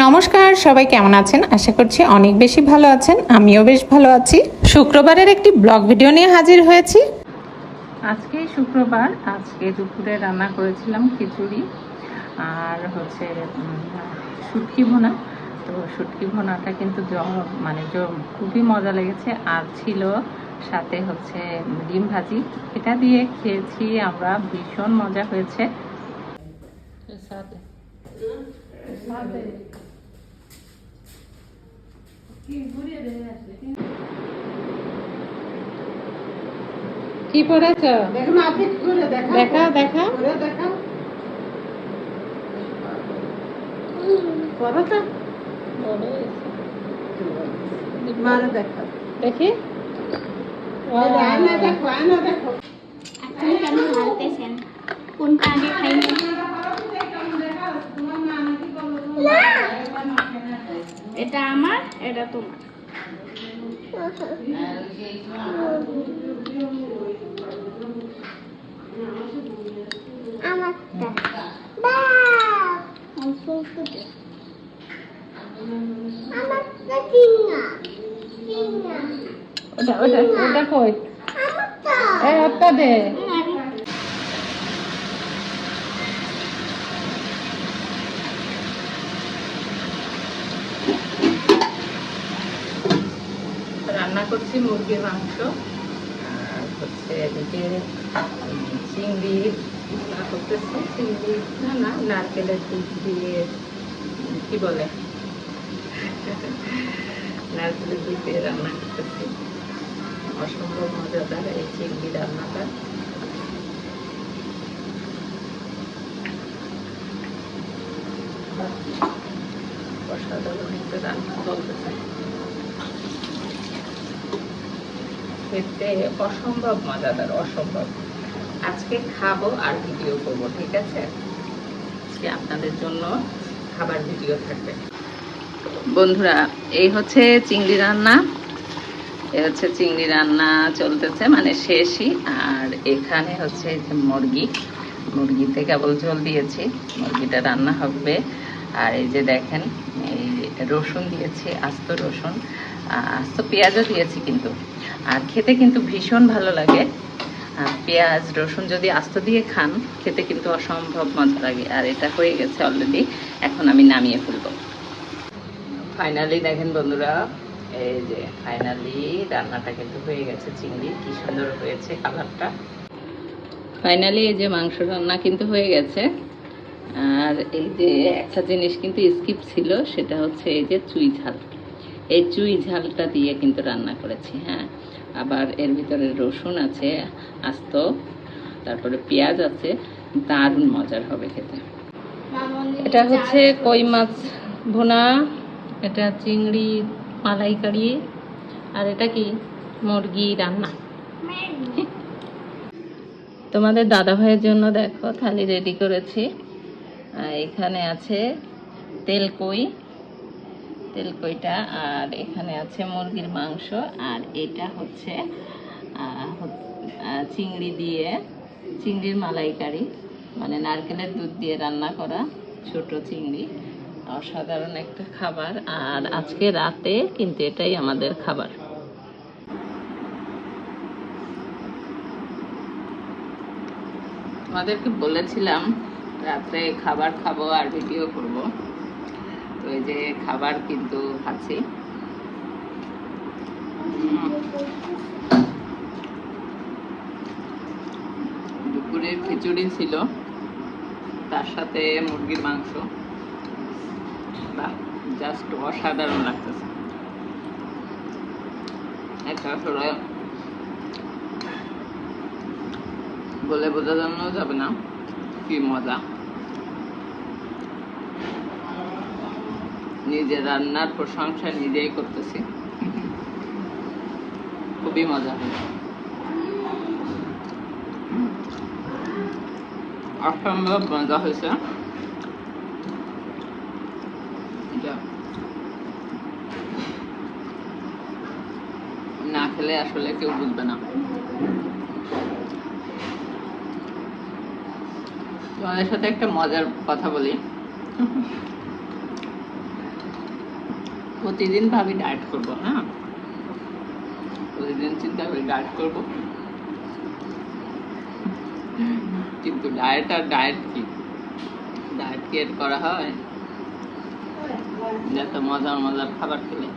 নমস্কার সবাই কেমন আছেন? আশা করছি অনেক বেশি ভালো আছেন আমিও বেশ ভালো আছি। শুক্রবারের একটি ব্লগ ভিডিও নিয়ে হাজির হয়েছি। আজকে শুক্রবার আজকে দুপুরে রান্না করেছিলাম খিচুড়ি আর হচ্ছে শুটকি ভুনা। তো শুটকি ভুনাটা কিন্তু মানে খুবই মজা লেগেছে। আর ছিল সাথে হচ্ছে ডিম ভাজি। এটা দিয়ে খেয়েছি আমরা ভীষণ মজা হয়েছে। কি পড়েছ? দেখো না আপনি করে দেখা দেখা। দেখা। করে দেখা। করো তো মারে দেখা দেখি আয়না দেখো আয়না দেখো আপনি কেন হালতেছেন কোনটা আগে খাইনি এটা আমার এটা তোমার। আমারটা। চিংড়া ওটা ওটা ওটা কই? আমারটা। ওটা দে আমি রান্না করছি মুরগির মাংস, আর হচ্ছে এদিকে চিংড়ি করতেছি। চিংড়ি, না না, নারকেলের দুধ দিয়ে, কি বলে? নারকেলের দুধ দিয়ে রান্না করতেছি। অসম্ভব মজাদার এই চিংড়ি রান্নাটা। অসাধারণ একটা রান্না বলতেছে খেতে অসম্ভব মজাদার, অসম্ভব। আজকে খাব আর ভিডিও করব, ঠিক আছে? আজকে আপনাদের জন্য খাবার ভিডিও থাকবে। বন্ধুরা, এই হচ্ছে চিংড়ি রান্না। এ হচ্ছে চিংড়ি রান্না চলতেছে মানে শেষই। আর এখানে হচ্ছে যে মুরগি। মুরগিতে কেবল ঝোল দিয়েছি, মুরগিটা রান্না হবে। আর এই যে দেখেন এই রসুন দিয়েছি আস্ত রসুন আস্ত পেঁয়াজও দিয়েছি কিন্তু। আর খেতে কিন্তু ভীষণ ভালো লাগে। আর পেঁয়াজ রসুন যদি আস্ত দিয়ে খান খেতে কিন্তু অসম্ভব মজা লাগে। আর এটা হয়ে গেছে অলরেডি এখন আমি নামিয়ে ফেলব। ফাইনালি দেখেন বন্ধুরা এই যে ফাইনালি রান্নাটা কিন্তু হয়ে গেছে চিংড়ি। কি সুন্দর হয়েছে কালারটা। ফাইনালি এই যে মাংস রান্না কিন্তু হয়ে গেছে। আর এই যে একটা জিনিস কিন্তু স্কিপ ছিল সেটা হচ্ছে এই যে চুই ঝাল। এই চুই ঝালটা দিয়ে কিন্তু রান্না করেছি হ্যাঁ। আবার এর ভিতরে রসুন আছে আস্ত তারপরে পেঁয়াজ আছে দারুণ মজার হবে খেতে। এটা হচ্ছে কই মাছ ভুনা এটা চিংড়ি মালাইকারি আর এটা কি মুরগি রান্না। তোমাদের দাদা ভাইয়ের জন্য দেখো থালি রেডি করেছি। এখানে আছে তেলকই, তেলকইটা, আর এখানে আছে মুরগির মাংস, আর এটা হচ্ছে চিংড়ি দিয়ে, চিংড়ির মালাইকারি মানে নারকেলের দুধ দিয়ে রান্না করা ছোট চিংড়ি, অসাধারণ একটা খাবার, আর আজকে রাতে কিন্তু এটাই আমাদের খাবার। আমাদেরকে বলেছিলাম রাত্রে খাবার খাব আর ভিডিও করব। তো এই যে খাবার কিন্তু খাচ্ছি। দুপুরের খিচুড়ি ছিল। তার সাথে মুরগির মাংস। বাহ জাস্ট অসাধারণ লাগতেছে। এটা আসলে বলে বোঝানো যাবে না। কি মজা। নিজের রান্নার প্রশংসা নিজেই করতেছি। খুবই মজা অসম্ভব মজা হয়েছে। না খেলে আসলে কেউ বুঝবে না। তোমাদের সাথে একটা মজার কথা বলি। প্রতিদিন ভাবি ডায়েট করব হ্যাঁ? প্রতিদিন চিন্তা করি ডায়েট করব। কিন্তু ডায়েট আর ডায়েট কি? ডায়েট কি করা হয়? যাতে মজার মজার খাবার খেলে।